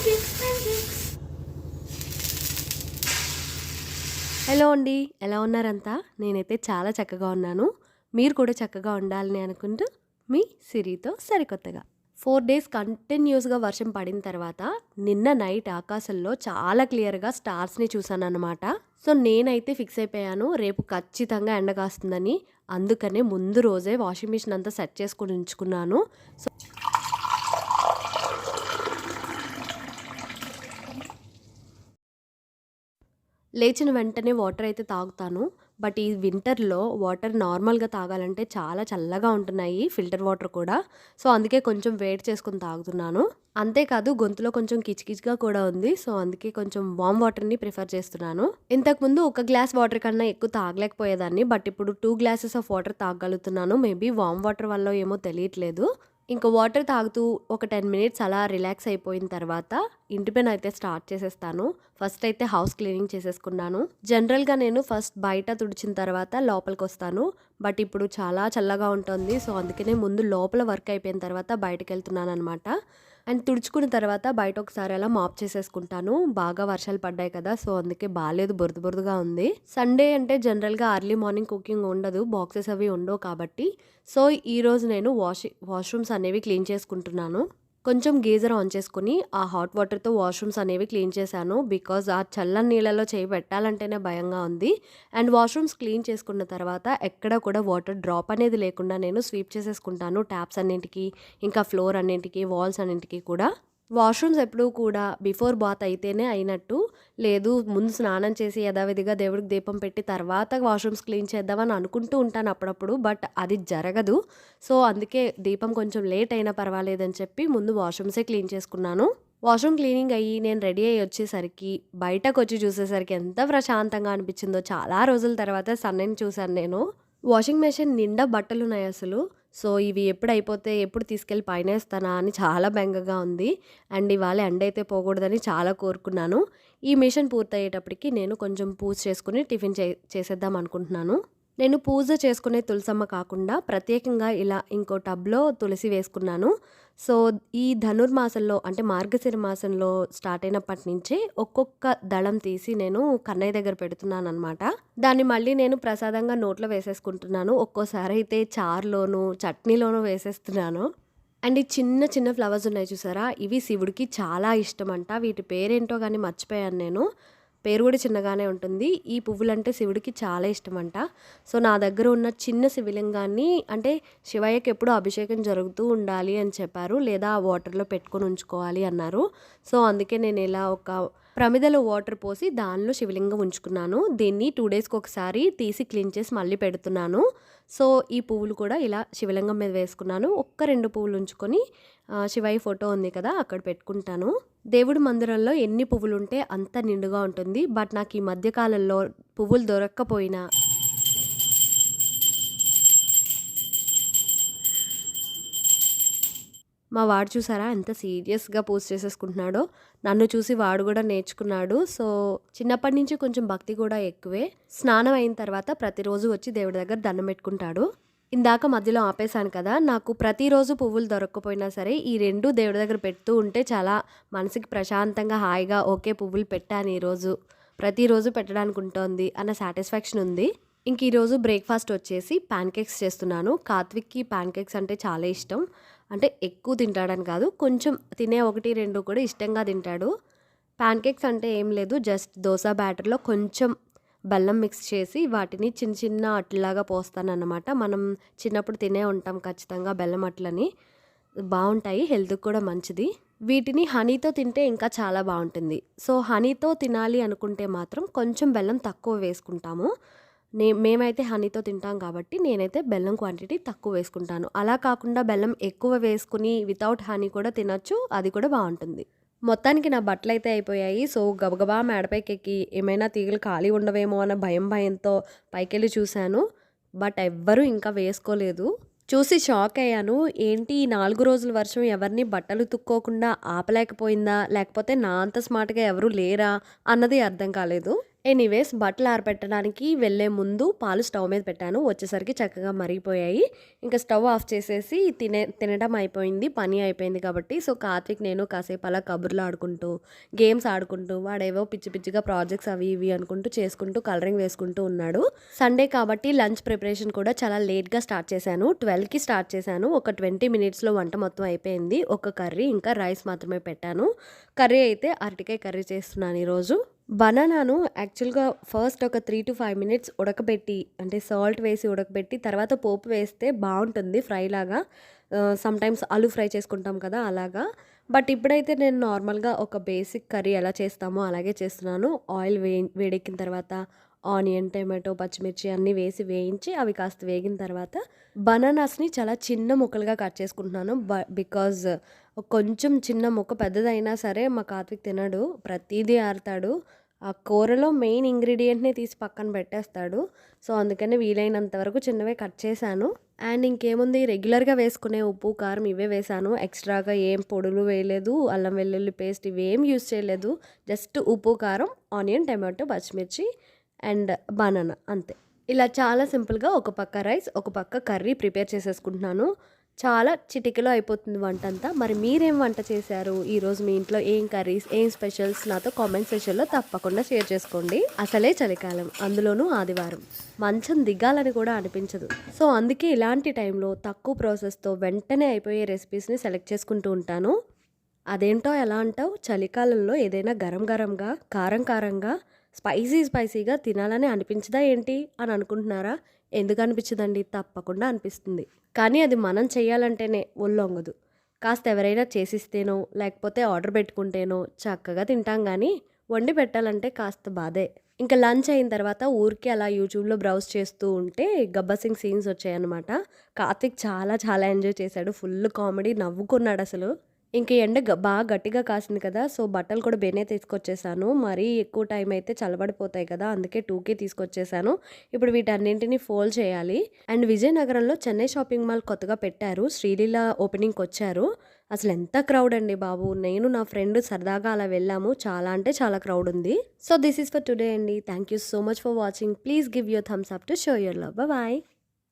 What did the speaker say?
Hello అండి. ఎలా ఉన్నారంతా? నేనైతే చాలా చక్కగా ఉన్నాను. మీరు కూడా చక్కగా ఉండాలని అనుకుంటూ మీ సిరితో సరికొత్తగా. ఫోర్ డేస్ కంటిన్యూస్గా వర్షం పడిన తర్వాత నిన్న నైట్ ఆకాశంలో చాలా క్లియర్గా స్టార్స్ని చూసాను అనమాట సో నేనైతే ఫిక్స్ అయిపోయాను. రేపు ఖచ్చితంగా ఎండ కాస్తుందని. అందుకనే ముందు రోజే వాషింగ్ మిషన్ అంతా సెట్ చేసుకుని ఉంచుకున్నాను. సో లేచిన వెంటనే వాటర్ అయితే తాగుతాను. బట్ ఈ వింటర్లో వాటర్ నార్మల్గా తాగాలంటే చాలా చల్లగా ఉంటున్నాయి ఫిల్టర్ వాటర్ కూడా. సో అందుకే కొంచెం వేడి చేసుకుని తాగుతున్నాను. అంతేకాదు గొంతులో కొంచెం కిచకిచగా కూడా ఉంది. సో అందుకే కొంచెం వామ్ వాటర్ని ప్రిఫర్ చేస్తున్నాను. ఇంతకుముందు ఒక గ్లాస్ వాటర్ కన్నా ఎక్కువ తాగలేకపోయేదాన్ని. బట్ ఇప్పుడు టూ గ్లాసెస్ ఆఫ్ వాటర్ తాగలుగుతున్నాను. మేబీ వామ్ వాటర్ వల్ల ఏమో తెలియట్లేదు. ఇంకా వాటర్ తాగుతూ ఒక టెన్ మినిట్స్ అలా రిలాక్స్ అయిపోయిన తర్వాత ఇంటి పైన అయితే స్టార్ట్ చేసేస్తాను. ఫస్ట్ అయితే హౌస్ క్లీనింగ్ చేసేసుకున్నాను. జనరల్గా నేను ఫస్ట్ బయట తుడిచిన తర్వాత లోపలికి వస్తాను. బట్ ఇప్పుడు చాలా చల్లగా ఉంటుంది. సో అందుకనే ముందు లోపల వర్క్ అయిపోయిన తర్వాత బయటకు వెళ్తున్నాను అనమాట అండ్ తుడుచుకున్న తర్వాత బయట ఒకసారి అలా మాప్ చేసేసుకుంటాను. బాగా వర్షాలు పడ్డాయి కదా సో అందుకే బాగాలేదు బురద బురదగా ఉంది. సండే అంటే జనరల్గా అర్లీ మార్నింగ్ కుకింగ్ ఉండదు బాక్సెస్ అవి ఉండవు కాబట్టి. సో ఈరోజు నేను వాష్ వాష్రూమ్స్ అనేవి క్లీన్ చేసుకుంటున్నాను. కొంచెం గీజర్ ఆన్ చేసుకుని ఆ హాట్ వాటర్తో వాష్రూమ్స్ అనేవి క్లీన్ చేశాను బికాజ్ ఆ చల్లని నీళ్ళలో చేయి పెట్టాలంటేనే భయంగా ఉంది. అండ్ వాష్రూమ్స్ క్లీన్ చేసుకున్న తర్వాత ఎక్కడ కూడా వాటర్ డ్రాప్ అనేది లేకుండా నేను స్వీప్ చేసేసుకుంటాను. ట్యాప్స్ అన్నింటికి ఇంకా ఫ్లోర్ అన్నింటికి వాల్స్ అన్నింటికి కూడా. వాష్రూమ్స్ ఎప్పుడూ కూడా బిఫోర్ బాత్ అయితేనే అయినట్టు. లేదు ముందు స్నానం చేసి యథావిధిగా దేవుడికి దీపం పెట్టి తర్వాత వాష్రూమ్స్ క్లీన్ చేద్దామని అనుకుంటూ ఉంటాను అప్పుడప్పుడు బట్ అది జరగదు. సో అందుకే దీపం కొంచెం లేట్ అయినా పర్వాలేదని చెప్పి ముందు వాష్రూమ్సే క్లీన్ చేసుకున్నాను. వాష్రూమ్ క్లీనింగ్ అయ్యి నేను రెడీ అయ్యి వచ్చేసరికి బయటకు వచ్చి చూసేసరికి ఎంత ప్రశాంతంగా అనిపించిందో చాలా రోజుల తర్వాత సన్నని చూశాను నేను. వాషింగ్ మెషిన్ నిండా బట్టలు ఉన్నాయి అసలు. సో ఇవి ఎప్పుడు అయిపోతే ఎప్పుడు తీసుకెళ్ళి పైన వేస్తానా అని చాలా బెంగగా ఉంది. అండ్ ఇవాళ ఎండ అయితే పోకూడదని చాలా కోరుకున్నాను. ఈ మిషన్ పూర్తయ్యేటప్పటికి నేను కొంచెం పూజ చేసుకుని టిఫిన్ చే చేసేద్దాం అనుకుంటున్నాను. నేను పూజ చేసుకునే తులసమ్మ కాకుండా ప్రత్యేకంగా ఇలా ఇంకో టబ్లో తులసి వేసుకున్నాను. సో ఈ ధనుర్మాసంలో అంటే మార్గశిర మాసంలో స్టార్ట్ అయినప్పటి నుంచి ఒక్కొక్క దళం తీసి నేను కన్నయ్య దగ్గర పెడుతున్నాను అనమాట దాన్ని మళ్ళీ నేను ప్రసాదంగా నోట్లో వేసేసుకుంటున్నాను. ఒక్కోసారి అయితే చారులోను చట్నీలోనూ వేసేస్తున్నాను. అండ్ ఈ చిన్న చిన్న ఫ్లవర్స్ ఉన్నాయి చూసారా? ఇవి శివుడికి చాలా ఇష్టం అంట వీటి పేరేంటో కానీ మర్చిపోయాను నేను. పేరు కూడా చిన్నగానే ఉంటుంది. ఈ పువ్వులంటే శివుడికి చాలా ఇష్టం అంట సో నా దగ్గర ఉన్న చిన్న శివలింగాన్ని అంటే శివయ్యకి ఎప్పుడు అభిషేకం జరుగుతూ ఉండాలి అని చెప్పారు. లేదా వాటర్లో పెట్టుకొని ఉంచుకోవాలి అన్నారు. సో అందుకే నేను ఇలా ఒక ప్రమిదలో వాటర్ పోసి దానిలో శివలింగం ఉంచుకున్నాను. దీన్ని టూ డేస్కి ఒకసారి తీసి క్లీన్ చేసి మళ్ళీ పెడుతున్నాను. సో ఈ పువ్వులు కూడా ఇలా శివలింగం మీద వేసుకున్నాను. ఒక్క రెండు పువ్వులు ఉంచుకొని శివయ్య ఫోటో ఉంది కదా అక్కడ పెట్టుకుంటాను. దేవుడి మందిరంలో ఎన్ని పువ్వులు ఉంటే అంత నిండుగా ఉంటుంది. బట్ నాకు ఈ మధ్యకాలంలో పువ్వులు దొరక్కపోయినా మా వాడు చూసారా ఎంత సీరియస్గా పూజ చేసేసుకుంటున్నాడో. నన్ను చూసి వాడు కూడా నేర్చుకున్నాడు. సో చిన్నప్పటి నుంచి కొంచెం భక్తి కూడా ఎక్కువే. స్నానం అయిన తర్వాత ప్రతిరోజు వచ్చి దేవుడి దగ్గర దండం పెట్టుకుంటాడు. ఇందాక మధ్యలో ఆపేశాను కదా నాకు ప్రతిరోజు పువ్వులు దొరకకపోయినా సరే ఈ రెండు దేవుడి దగ్గర పెడుతూ ఉంటే చాలా మనసుకి ప్రశాంతంగా హాయిగా ఓకే పువ్వులు పెట్టాను ఈరోజు. ప్రతిరోజు పెట్టడానికి ఉంటుంది అన్న సాటిస్ఫాక్షన్ ఉంది. ఇంక ఈరోజు బ్రేక్ఫాస్ట్ వచ్చేసి ప్యాన్ కేక్స్ చేస్తున్నాను. కాత్విక్కి ప్యాన్ కేక్స్ అంటే చాలా ఇష్టం. అంటే ఎక్కువ తింటాడని కాదు కొంచెం తినే ఒకటి రెండు కూడా ఇష్టంగా తింటాడు. ప్యాన్ కేక్స్ అంటే ఏం లేదు జస్ట్ దోశ బ్యాటర్లో కొంచెం బెల్లం మిక్స్ చేసి వాటిని చిన్న చిన్న అట్లాగా పోస్తానన్నమాట. మనం చిన్నప్పుడు తినే ఉంటాం ఖచ్చితంగా బెల్లం అట్లని. బాగుంటాయి హెల్త్కి కూడా మంచిది. వీటిని హనీతో తింటే ఇంకా చాలా బాగుంటుంది. సో హనీతో తినాలి అనుకుంటే మాత్రం కొంచెం బెల్లం తక్కువ వేసుకుంటాము. నే మేమైతే హనీతో తింటాం కాబట్టి నేనైతే బెల్లం క్వాంటిటీ తక్కువ వేసుకుంటాను. అలా కాకుండా బెల్లం ఎక్కువ వేసుకుని వితౌట్ హనీ కూడా తినొచ్చు అది కూడా బాగుంటుంది. మొత్తానికి నా బట్టలు అయితే అయిపోయాయి. సో గబగబా మేడపైకి ఎక్కి ఏమైనా తీగలు ఖాళీ ఉండవేమో అన్న భయం భయంతో పైకెళ్ళి చూశాను. బట్ ఎవ్వరూ ఇంకా వేసుకోలేదు. చూసి షాక్ అయ్యాను. ఏంటి ఈ నాలుగు రోజుల వర్షం ఎవరిని బట్టలు తుక్కోకుండా ఆపలేకపోయిందా? లేకపోతే నా అంత స్మార్ట్గా ఎవరు లేరా? అన్నది అర్థం కాలేదు. ఎనీవేస్ బట్టలు ఆరబెట్టడానికి వెళ్ళే ముందు పాలు స్టవ్ మీద పెట్టాను. వచ్చేసరికి చక్కగా మరిగిపోయాయి. ఇంకా స్టవ్ ఆఫ్ చేసేసి తినే తినడం అయిపోయింది. పని అయిపోయింది కాబట్టి. సో కార్తీక్ నేను కాసేపు అలా కబుర్లు ఆడుకుంటూ గేమ్స్ ఆడుకుంటూ వాడేవో పిచ్చి పిచ్చిగా ప్రాజెక్ట్స్ అవి ఇవి అనుకుంటూ చేసుకుంటూ కలరింగ్ వేసుకుంటూ ఉన్నాడు. సండే కాబట్టి లంచ్ ప్రిపరేషన్ కూడా చాలా లేట్గా స్టార్ట్ చేశాను. ట్వెల్వ్కి స్టార్ట్ చేశాను. ఒక ట్వంటీ మినిట్స్లో వంట మొత్తం అయిపోయింది. ఒక కర్రీ ఇంకా రైస్ మాత్రమే పెట్టాను. కర్రీ అయితే అరటికాయ కర్రీ చేస్తున్నాను ఈరోజు. బనానాను యాక్చువల్‌గా ఫస్ట్ ఒక 3-5 మినిట్స్ ఉడకబెట్టి అంటే సాల్ట్ వేసి ఉడకబెట్టి తర్వాత పోపు వేస్తే బాగుంటుంది ఫ్రైలాగా. లాగా సమ్‌టైమ్స్ ఆలు ఫ్రై చేసుకుంటాం కదా! అలాగా. బట్ ఇప్పుడైతే నేను నార్మల్‌గా ఒక బేసిక్ కర్రీ ఎలా చేస్తామో అలాగే చేస్తున్నాను. ఆయిల్ వే వేడెక్కిన తర్వాత ఆనియన్, టమాటో, పచ్చిమిర్చి అన్నీ వేసి వేయించి అవి కాస్త వేగిన తర్వాత బనానాస్‌ని చాలా చిన్న ముక్కలుగా కట్ చేసుకుంటున్నాను. బ బికాజ్ కొంచెం చిన్న ముక్క పెద్దదైనా సరే మా కార్తీక్ తినడు. ప్రతీదీ ఆరుతాడు. ఆ కూరలో మెయిన్ ఇంగ్రీడియెంట్‌ని తీసి పక్కన పెట్టేస్తాడు. సో, అందుకని వీలైనంత వరకు చిన్నవే కట్ చేశాను. అండ్ ఇంకేముంది రెగ్యులర్‌గా వేసుకునే ఉప్పు, కారం ఇవే వేశాను. ఎక్స్‌ట్రాగా ఏం పొడులు వేయలేదు. అల్లం వెల్లుల్లి పేస్ట్ ఇవేం యూజ్ చేయలేదు. జస్ట్ ఉప్పు, కారం, ఆనియన్, టమాటో, పచ్చిమిర్చి అండ్ బనానా అంతే. ఇలా చాలా సింపుల్‌గా ఒక పక్క రైస్, ఒక పక్క కర్రీ ప్రిపేర్ చేసేసుకుంటున్నాను. చాలా చిటికలో అయిపోతుంది వంట అంతా మరి మీరేం వంట చేశారు? ఈరోజు మీ ఇంట్లో ఏం కర్రీస్, ఏం స్పెషల్స్ నాతో కామెంట్ సెషన్లో తప్పకుండా షేర్ చేసుకోండి. అసలే చలికాలం. అందులోనూ ఆదివారం. మంచం దిగాలని కూడా అనిపించదు. సో, అందుకే ఇలాంటి టైంలో తక్కువ ప్రాసెస్‌తో వెంటనే అయిపోయే రెసిపీస్‌ని సెలెక్ట్ చేసుకుంటూ ఉంటాను. అదేంటో ఎలా అంటావు? చలికాలంలో ఏదైనా గరం గరంగా, కారం కారంగా, స్పైసీ స్పైసీగా తినాలని అనిపించదా ఏంటి అని అనుకుంటున్నారా? ఎందుకు అనిపించదండి? తప్పకుండా అనిపిస్తుంది. కానీ అది మనం చేయాలంటేనే ఒళ్ళొంగదు. కాస్త ఎవరైనా చేసిస్తేనో, లేకపోతే ఆర్డర్ పెట్టుకుంటేనో చక్కగా తింటాం కానీ వండి పెట్టాలంటే కాస్త బాధే. ఇంక లంచ్ అయిన తర్వాత ఊరికే అలా యూట్యూబ్‌లో బ్రౌజ్ చేస్తూ ఉంటే గబ్బసింగ్ సీన్స్ వచ్చాయన్నమాట. కార్తిక్ చాలా చాలా ఎంజాయ్ చేశాడు. ఫుల్ కామెడీ నవ్వుకున్నాడు అసలు ఇంక ఎండ గ బాగా గట్టిగా కాసింది కదా! సో, బట్టలు కూడా బేనే తీసుకొచ్చేసాను. మరీ ఎక్కువ టైం అయితే చల్లబడిపోతాయి కదా! అందుకే టూకే తీసుకొచ్చేసాను. ఇప్పుడు వీటన్నింటిని ఫోల్డ్ చేయాలి. అండ్ విజయనగరంలో చెన్నై షాపింగ్ మాల్ కొత్తగా పెట్టారు. శ్రీలీల అసలు ఎంత క్రౌడ్ అండి బాబు! నేను నా ఫ్రెండ్ సరదాగా అలా వెళ్ళాము. చాలా అంటే చాలా క్రౌడ్ ఉంది. So, this is for today అండి. Thank you so much for watching. Please give your thumbs up to show your love. Bye.